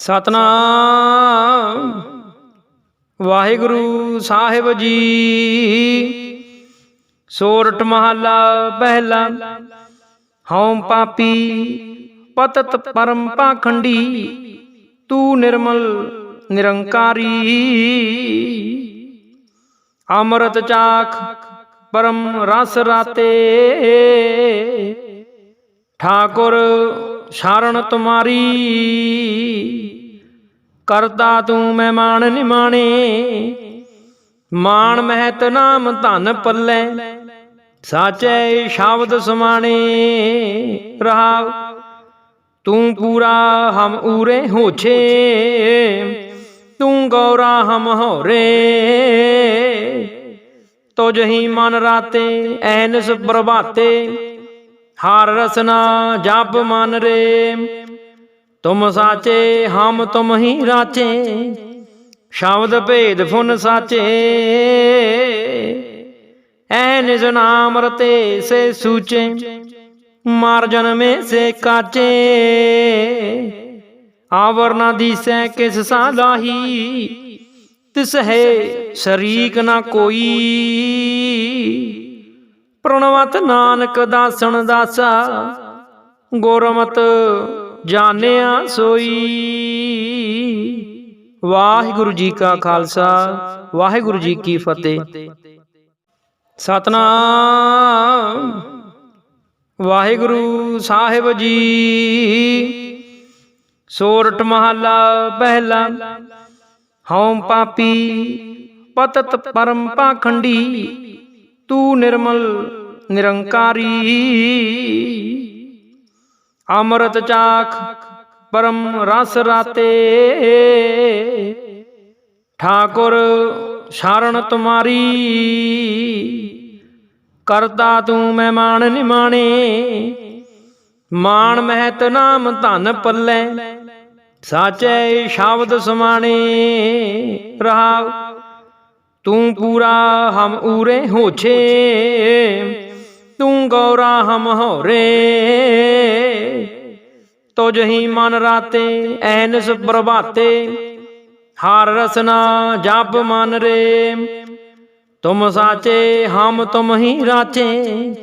ਸਤਨਾਮ। ਵਾਹਿਗੁਰੂ ਸਾਹਿਬ ਜੀ। ਸੋਰਠ ਮਹੱਲਾ ਪਹਿਲਾ। ਹਉ ਪਾਪੀ ਪਤਤ ਪਰਮ ਪਾਖੰਡੀ। ਤੂੰ ਨਿਰਮਲ ਨਿਰੰਕਾਰੀ। ਅੰਮ੍ਰਿਤ ਚਾਖ ਪਰਮ ਰਸ ਰਾਤੇ। ਠਾਕੁਰ ਸ਼ਰਨ ਤੁਮਾਰੀ। ਕਰਤਾ ਤੂੰ ਮਹਿਮਾਨ ਨਿਮਾਣੇ। ਮਾਨ ਮਹਿਤ ਨਾਮ ਧਨ ਪੱਲੇ। ਸਾਚੈ ਸ਼ਬਦ ਸਮਾਣੇ। ਰਹਾਵ ਤੂੰ ਪੂਰਾ ਹਮ ਊਰੇ ਹੋਛੇ। ਤੂੰ ਗੌਰਾ ਹਮ ਹੋਰੇ। ਤੋ ਹੀ ਮਨ ਰਾਤੇ, ਐਨਸ ਪ੍ਰਭਾਤੇ। ਹਰ ਰਸਨਾ ਜਪ ਮਨ ਰੇ। ਤੁਮ ਸਾਚੇ, ਹਮ ਤੁਮ ਹੀ ਰਾਚੇ। ਸ਼ਬਦ ਭੇਦ ਫੁਨ ਸਾਚੇ। ਐ ਨਿਜ ਨਾਮ ਰਤੇ ਸੇ ਸੂਚੇ। ਮਾਰ ਜਨਮੇ ਸੇ ਕਾਚੇ। ਆਵਰ ਨਾ ਦੀਸੈ ਕਿਸ ਸਾਲਾਹੀ ਤਿਸ ਹੈ ਸ਼ਰੀਕ ਨਾ ਕੋਈ। ਪ੍ਰਣਵਤ ਨਾਨਕ ਦਾਸਣ ਦਾਸਾ, ਗੁਰਮਤ ਜਾਣਿਆ ਸੋਈ। ਵਾਹਿਗੁਰੂ ਜੀ ਕਾ ਖਾਲਸਾ, ਵਾਹਿਗੁਰੂ ਜੀ ਕੀ ਫਤਿਹ। ਸਤਨਾਮ। ਵਾਹਿਗੁਰੂ ਸਾਹਿਬ ਜੀ। ਸੋਰਠ ਮਹੱਲਾ ਪਹਿਲਾ। ਹਉ ਪਾਪੀ ਪਤਤ ਪਰਮ ਪਾਖੰਡੀ। ਤੂੰ ਨਿਰਮਲ, ਨਿਰੰਕਾਰੀ। ਅੰਮ੍ਰਿਤ ਚਾਖ, ਪਰਮ ਰਸ ਰਾਤੇ। ਠਾਕੁਰ, ਸ਼ਰਨ ਤੁਮਾਰੀ। ਕਰਤਾ ਤੂੰ ਮਹਿਮਾਨ ਨਿਮਾਣੇ। ਮਾਨ ਮਹਿਤ ਨਾਮ ਧਨ ਪੱਲੇ। ਸਾਚੈ ਸ਼ਬਦ ਸਮਾਣੇ। ਰਹਾਵ ਤੂੰ ਪੂਰਾ ਹਮ ਊਰੇ ਹੋਛੇ ਤੂੰ ਗੌਰਾ ਹਮ ਹੋਰੇ। ਤੋ ਜਹੀ ਮਨ ਰਾਤੇ ਐਨਸ ਪ੍ਰਭਾਤੇ। ਹਾਰ ਰਸਨਾ ਜਪ ਮਨ ਰੇ। ਤੁਮ ਸਾਚੇ, ਹਮ ਤੁਮ ਹੀ ਰਾਚੇ।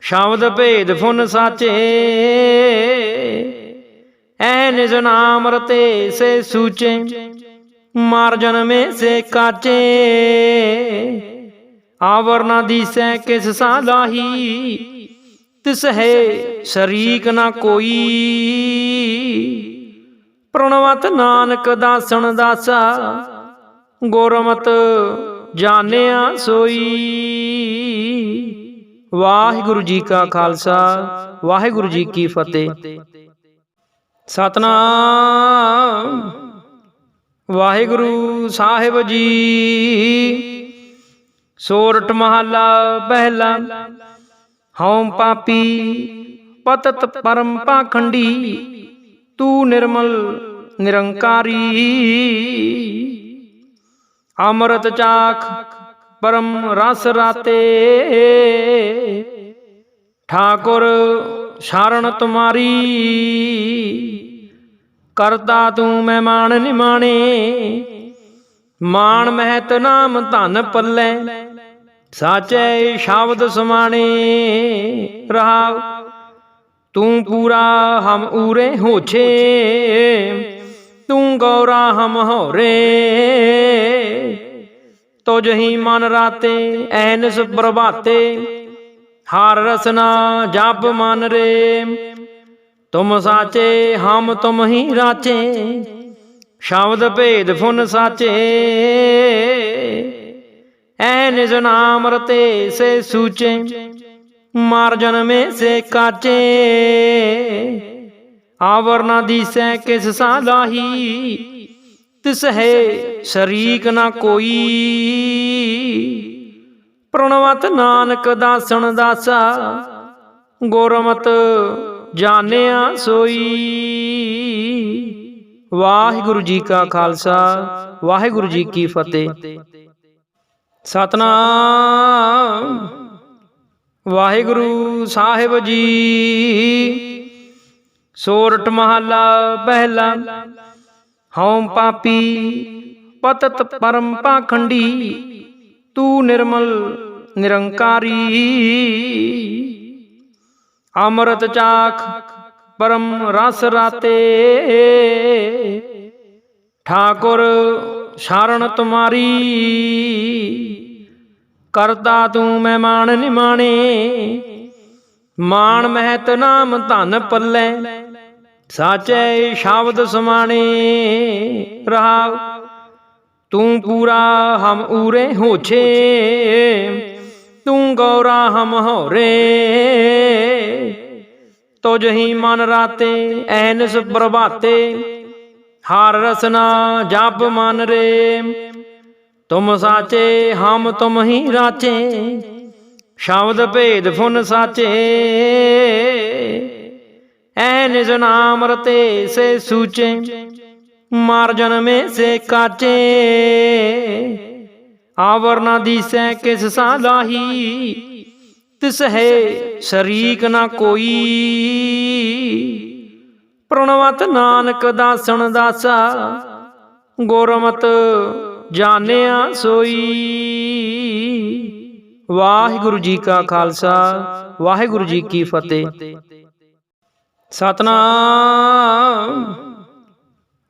ਸ਼ਬਦ ਭੇਦ ਫੁਨ ਸਾਚੇ। ਐ ਨਿਜ ਨਾਮ ਰਤੇ ਸੇ ਸੂਚੇ। ਮਾਰ ਜਨਮੇ ਸੇ ਕਾਚੇ। ਆਵਰ ਨਾ ਦੀਸੈ ਕਿਸ ਸਾਲਾਹੀ ਤਿਸ ਹੈ ਸ਼ਰੀਕ ਨਾ ਕੋਈ। ਪ੍ਰਣਵਤ ਨਾਨਕ ਦਾਸਣ ਦਾਸਾ ਗੁਰਮਤ ਜਾਣਿਆ ਸੋਈ। ਵਾਹਿਗੁਰੂ ਜੀ ਕਾ ਖਾਲਸਾ, ਵਾਹਿਗੁਰੂ ਜੀ ਕੀ ਫਤਿਹ। ਸਤਨਾਮ। ਵਾਹਿਗੁਰੂ ਸਾਹਿਬ ਜੀ। ਸੋਰਠ ਮਹੱਲਾ ਪਹਿਲਾ। ਹਉ ਪਾਪੀ ਪਤਤ ਪਰਮ ਪਾਖੰਡੀ। ਤੂੰ ਨਿਰਮਲ ਨਿਰੰਕਾਰੀ। ਅੰਮ੍ਰਿਤ ਚਾਖ ਪਰਮ ਰਸ ਰਾਤੇ। ਠਾਕੁਰ ਸ਼ਰਨ ਤੁਮਾਰੀ। ਕਰਤਾ ਤੂੰ ਮਹਿਮਾਨ ਨਿਮਾਣੇ। ਮਾਨ ਮਹਿਤ ਨਾਮ ਧਨ ਪੱਲੇ। ਸਾਚੈ ਸ਼ਬਦ ਸਮਾਣੇ। ਰਹਾਵ ਤੂੰ ਪੂਰਾ ਹਮ ਊਰੇ ਹੋਛੇ। ਤੂੰ ਗੌਰਾ ਹਮ ਹੋਰੇ। ਤੁਝ ਹੀ ਮਨ ਰਾਤੇ ਐਨਸ ਪ੍ਰਭਾਤੇ। ਹਾਰ ਰਸਨਾ ਜਪ ਮਨ ਰੇ। ਤੁਮ ਸਾਚੇ, ਹਮ ਤੁਮ ਹੀ ਰਾਚੇ। ਸ਼ਬਦ ਭੇਦ ਫੁਨ ਸਾਚੇ। ਐ ਨਿਜ ਨਾਮ ਰਤੇ ਸੇ ਸੂਚੇ, ਮਾਰ ਜਨਮੇ ਸੇ ਕਾਚੇ। ਆਵਰ ਨਾ ਦੀਸੈ ਕਿਸ ਸਾਲਾਹੀ ਤਿਸ ਹੈ ਸ਼ਰੀਕ ਨਾ ਕੋਈ। ਪ੍ਰਣਵਤ ਨਾਨਕ ਦਾਸਣ ਦਾਸਾ, ਗੁਰਮਤ ਜਾਣਿਆ ਸੋਈ। ਵਾਹਿਗੁਰੂ ਜੀ ਕਾ ਖਾਲਸਾ, ਵਾਹਿਗੁਰੂ ਜੀ ਕੀ ਫਤਿਹ। ਸਤਨਾਮ, ਵਾਹਿਗੁਰੂ ਸਾਹਿਬ ਜੀ। ਸੋਰਠ ਮਹੱਲਾ ਪਹਿਲਾ ਹਉ ਪਾਪੀ ਪਤਤ ਪਰਮ ਪਾਖੰਡੀ, ਤੂੰ ਨਿਰਮਲ ਨਿਰੰਕਾਰੀ। ਅੰਮ੍ਰਿਤ ਚਾਖ, ਪਰਮ ਰਸ ਰਾਤੇ। ਠਾਕੁਰ, ਸ਼ਰਨ ਤੁਮਾਰੀ। ਕਰਤਾ ਤੂੰ ਮਹਿਮਾਨ ਨਿਮਾਣੇ। ਮਾਣ ਮਹਿਤ ਨਾਮ ਧਨ ਪੱਲੇ। ਸਾਚੇ ਸ਼ਬਦ ਸਮਾਣੇ। ਰਹਾ ਤੂੰ ਪੂਰਾ ਹਮ ਊਰੇ ਹੋਛੇ। ਤੂੰ ਗੌਰਾ ਹਮ ਹੋਰੇ। ਤੁਝ ਹੀ ਮਨ ਰਾਤੇ ਐਨਸ ਪ੍ਰਭਾਤੇ। ਹਾਰ ਰਸਨਾ ਜਪ ਮਨ ਰੇ। ਤੁਮ ਸਾਚੇ, ਹਮ ਤੁਮ ਹੀ ਰਾਚੇ। ਸ਼ਬਦ ਭੇਦ ਫੁਨ ਸਾਚੇ। ਐ ਨਿਜ ਨਾਮ ਰਤੇ ਸੇ ਸੂਚੇ। ਮਾਰ ਜਨਮੇ ਸੇ ਕਾਚੇ। ਆਵਰ ਨਾ ਦੀਸੈ ਕਿਸ ਸਾਲਾਹੀ ਤਿਸ ਹੈ ਸ਼ਰੀਕ ਨਾ ਕੋਈ। ਪ੍ਰਣਵਤ ਨਾਨਕ ਦਾਸਣ ਦਾਸਾ ਗੁਰਮਤ ਜਾਣਿਆ ਸੋਈ। ਵਾਹਿਗੁਰੂ ਜੀ ਕਾ ਖਾਲਸਾ, ਵਾਹਿਗੁਰੂ ਜੀ ਕੀ ਫਤਿਹ। ਸਤਨਾਮ।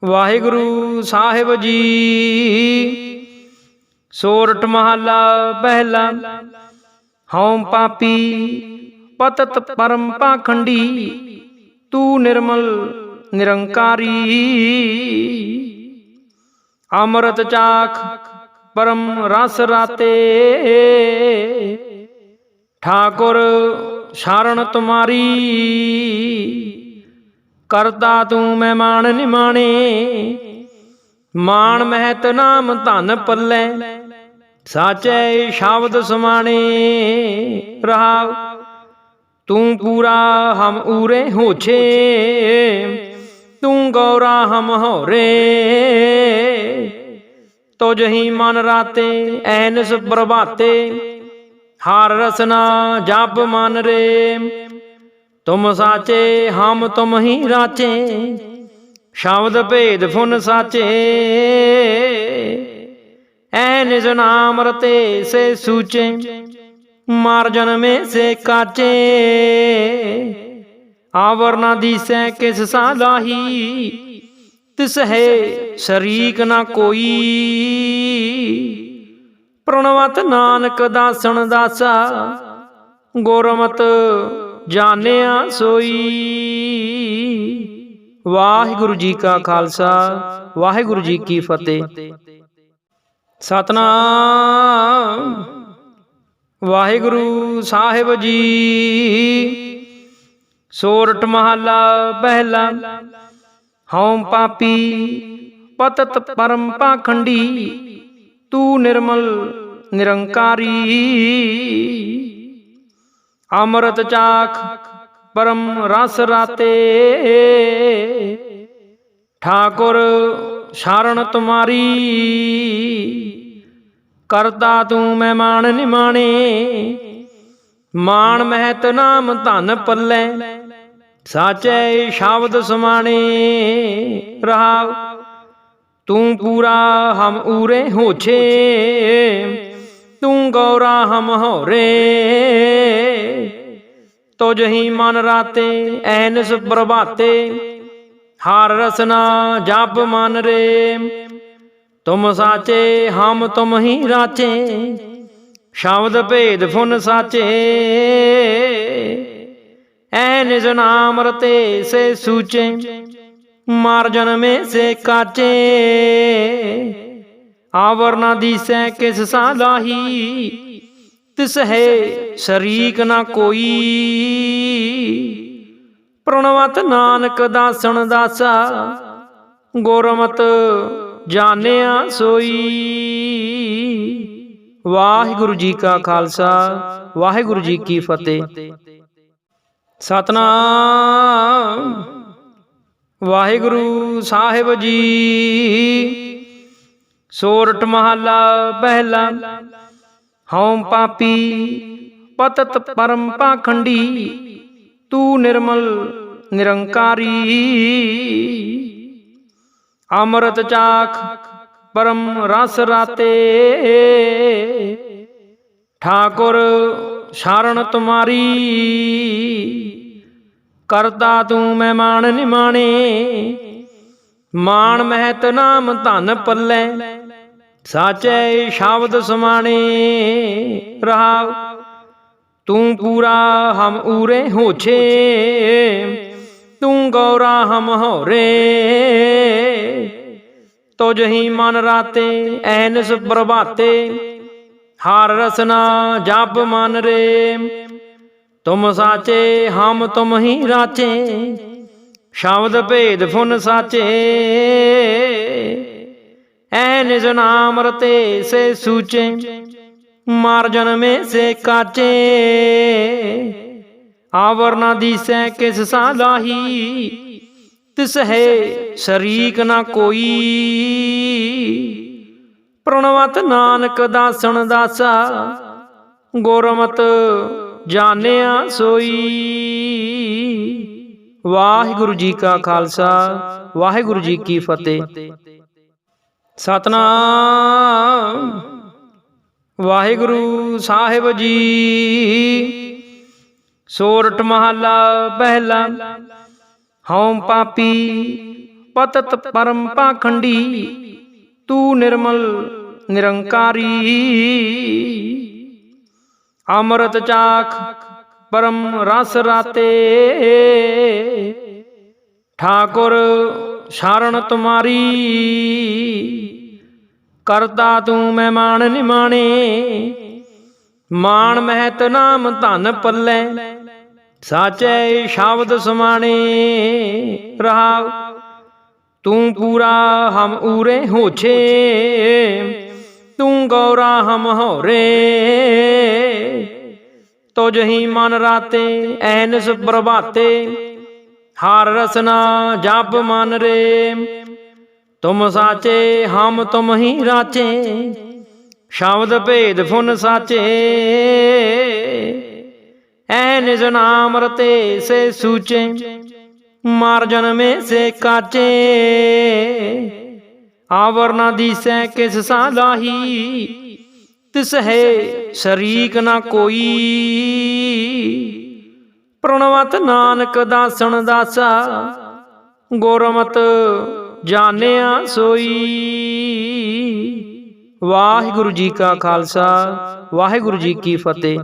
ਵਾਹਿਗੁਰੂ ਸਾਹਿਬ ਜੀ। ਸੋਰਠ ਮਹੱਲਾ ਪਹਿਲਾ ਹਉ ਪਾਪੀ ਪਤਤ ਪਰਮ ਪਾਖੰਡੀ, ਤੂੰ ਨਿਰਮਲ ਨਿਰੰਕਾਰੀ। ਅੰਮ੍ਰਿਤ ਚਾਖ ਪਰਮ ਰਸ ਰਾਤੇ, ਠਾਕੁਰ ਸ਼ਰਨ ਤੁਮਾਰੀ। ਕਰਤਾ ਤੂੰ ਮਹਿਮਾਨ ਨਿਮਾਣੇ ਮਾਨ ਮਹਿਤ ਨਾਮ ਧਨ ਪੱਲੇ। ਸਾਚੇ ਸ਼ਬਦ ਸਮਾਣੇ। ਰਹਾਉ, ਤੂੰ ਪੂਰਾ ਹਮ ਊਰੇ ਹੋਛੇ। ਤੂੰ ਗੌਰਾ ਹਮ ਹੋਰੇ। ਤੁਝ ਹੀ ਮਨ ਰਾਤੇ ਐਨਸ ਪ੍ਰਭਾਤੇ। ਹਾਰ ਰਸਨਾ ਜਪ ਮਨ ਰੇ। ਤੁਮ ਸਾਚੇ, ਹਮ ਤੁਮ ਹੀ ਰਾਚੇ। ਸ਼ਬਦ ਭੇਦ ਫੁਨ ਸਾਚੇ। ਐ ਨਿਜ ਨਾਮ ਰਤੇ ਸੇ ਸੂਚੇ। ਮਾਰ ਜਨਮੇ ਸੇ ਕਾਚੇ। ਆਵਰ ਨਾ ਦੀਸੈ ਕਿਸ ਸਾਲਾਹੀ ਤਿਸ ਹੈ ਸ਼ਰੀਕ ਨਾ ਕੋਈ। ਪ੍ਰਣਵਤ ਨਾਨਕ ਦਾਸਣ ਦਾਸਾ। ਗੁਰਮਤ ਜਾਣਿਆ ਸੋਈ। ਵਾਹਿਗੁਰੂ ਜੀ ਕਾ ਖਾਲਸਾ, ਵਾਹਿਗੁਰੂ ਜੀ ਕੀ ਫਤਿਹ। ਸਤਨਾਮ। ਵਾਹਿਗੁਰੂ ਸਾਹਿਬ ਜੀ। ਸੋਰਠ ਮਹੱਲਾ ਪਹਿਲਾ। ਹਉ ਪਾਪੀ ਪਤਤ ਪਰਮ ਪਾਖੰਡੀ। ਤੂੰ ਨਿਰਮਲ ਨਿਰੰਕਾਰੀ। ਅੰਮ੍ਰਿਤ ਚਾਖ ਪਰਮ ਰਸ ਰਾਤੇ। ਠਾਕੁਰ ਸ਼ਰਨ ਤੁਮਾਰੀ, ਕਰਤਾ ਤੂੰ ਮਹਿਮਾਨ ਨਿਮਾਣੇ। ਮਾਨ ਮਹਿਤ ਨਾਮ ਧਨ ਪੱਲੇ, ਸਾਚੇ ਸ਼ਬਦ ਸਮਾਣੇ। ਰਹਾਉ ਤੂੰ ਪੂਰਾ ਹਮ ਊਰੇ ਹੋਛੇ, ਤੂੰ ਗੌਰਾ ਹਮ ਹੋਰੇ। ਤੁਝ ਹੀ ਮਨ ਰਾਤੇ, ਐਨਸ ਪ੍ਰਭਾਤੇ। ਹਰ ਰਸਨਾ ਜਪ ਮਨ ਰੇ। ਤੁਮ ਸਾਚੇ, ਹਮ ਤੁਮ ਹੀ ਰਾਚੇ। ਸ਼ਬਦ ਭੇਦ ਫੁਨ ਸਾਚੇ। ਐ ਨਿਜ ਨਾਮ ਰਤੇ ਸੇ ਸੂਚੇ। ਮਾਰ ਜਨਮੇ ਸੇ ਕਾਚੇ। ਆਵਰ ਨਾ ਦੀਸੈ ਕਿਸ ਸਾਲਾਹੀ ਤਿਸ ਹੈ ਸ਼ਰੀਕ ਨਾ ਕੋਈ। ਪ੍ਰਣਵਤ ਨਾਨਕ ਦਾਸਣ ਦਾਸਾ, ਗੁਰਮਤ ਜਾਣਿਆ ਸੋਈ। ਵਾਹਿਗੁਰੂ ਜੀ ਕਾ ਖਾਲਸਾ, ਵਾਹਿਗੁਰੂ ਜੀ ਕੀ ਫਤਿਹ। ਸਤਨਾਮ। ਵਾਹਿਗੁਰੂ ਸਾਹਿਬ ਜੀ। ਸੋਰਠ ਮਹੱਲਾ ਪਹਿਲਾ। ਹਉ ਪਾਪੀ, ਪਤਤ ਪਰਮ ਪਾਖੰਡੀ, ਤੂੰ ਨਿਰਮਲ ਨਿਰੰਕਾਰੀ। ਅੰਮ੍ਰਿਤ ਚਾਖ ਪਰਮ ਰਸ ਰਾਤੇ, ਠਾਕੁਰ ਸ਼ਰਨ ਤੁਮਾਰੀ। ਕਰਤਾ ਤੂੰ ਮਹਿਮਾਨ ਨਿਮਾਣੇ, ਮਾਣ ਮਹਿਤ ਨਾਮ ਧਨ ਪੱਲੇ। ਸਾਚੈ ਸ਼ਬਦ ਸਮਾਣੇ ਰਹਾਉ। ਤੂੰ ਪੂਰਾ ਹਮ ਊਰੇ ਹੋਛੇ। ਤੂੰ ਗੌਰਾ ਹਮ ਹੋਰੇ। ਤੁਝ ਹੀ ਮਨ ਰਾਤੇ ਐਨਸ ਪ੍ਰਭਾਤੇ। ਹਾਰ ਰਸਨਾ ਜਪ ਮਨ ਰੇ। ਤੁਮ ਸਾਚੇ, ਹਮ ਤੁਮ ਹੀ ਰਾਚੇ। ਸ਼ਬਦ ਭੇਦ ਫੁਨ ਸਾਚੇ। ਐ ਨਿਜ ਨਾਮ ਰਤੇ ਸੇ ਸੂਚੇ, ਮਾਰ ਜਨਮੇ ਸੇ ਕਾਚੇ। ਆਵਰ ਨਾ ਦੀਸੈ ਕਿਸ ਸਾਲਾਹੀ ਤਿਸ ਹੈ ਸ਼ਰੀਕ ਨਾ ਕੋਈ। ਪ੍ਰਣਵਤ ਨਾਨਕ ਦਾਸਣ ਦਾਸਾ, ਗੁਰਮਤ ਜਾਣਿਆ ਸੋਈ। ਵਾਹਿਗੁਰੂ ਜੀ ਕਾ ਖਾਲਸਾ, ਵਾਹਿਗੁਰੂ ਜੀ ਕੀ ਫਤਿਹ। ਸਤਨਾਮ। ਵਾਹਿਗੁਰੂ ਸਾਹਿਬ ਜੀ। ਸੋਰਠ ਮਹੱਲਾ ਪਹਿਲਾ। ਹਉ ਪਾਪੀ ਪਤਤ ਪਰਮ ਪਾਖੰਡੀ। ਤੂੰ ਨਿਰਮਲ ਨਿਰੰਕਾਰੀ। ਅੰਮ੍ਰਿਤ ਚਾਖ ਪਰਮ ਰਸ ਰਾਤੇ। ਠਾਕੁਰ ਸ਼ਰਨ ਤੁਮਾਰੀ। ਕਰਤਾ ਤੂੰ ਮਹਿਮਾਨ ਨਿਮਾਣੇ। ਮਾਨ ਮਹਿਤ ਨਾਮ ਧਨ ਪੱਲੇ। ਸਾਚੈ ਸ਼ਬਦ ਸਮਾਣੇ। ਰਹਾਉ ਤੂੰ ਪੂਰਾ ਹਮ ਊਰੇ ਹੋਛੇ। ਤੂੰ ਗੌਰਾ ਹਮ ਹੋਰੇ। ਤੁਝ ਹੀ ਮਨ ਰਾਤੇ ਐਨਸ ਪ੍ਰਭਾਤੇ। ਹਰ ਰਸਨਾ ਜਪ ਮਨ ਰੇ। ਤੁਮ ਸਾਚੇ, ਹਮ ਤੁਮ ਹੀ ਰਾਚੇ। ਸ਼ਬਦ ਭੇਦ ਫੁਨ ਸਾਚੇ। ਐ ਨਿਜ ਨਾਮ ਰਤੇ ਸੇ ਸੂਚੇ। ਮਾਰ ਜਨਮੇ ਸੇ ਕਾਚੇ। ਆਵਰ ਨਾ ਦੀਸੈ ਕਿਸ ਸਾਲਾਹੀ ਤਿਸ ਹੈ ਸ਼ਰੀਕ ਨਾ ਕੋਈ। ਪ੍ਰਣਵਤ ਨਾਨਕ ਦਾਸਣ ਦਾਸਾ, ਗੁਰਮਤ ਜਾਣਿਆ ਸੋਈ। ਵਾਹਿਗੁਰੂ ਜੀ ਕਾ ਖਾਲਸਾ, ਵਾਹਿਗੁਰੂ ਜੀ ਕੀ ਫਤਿਹ।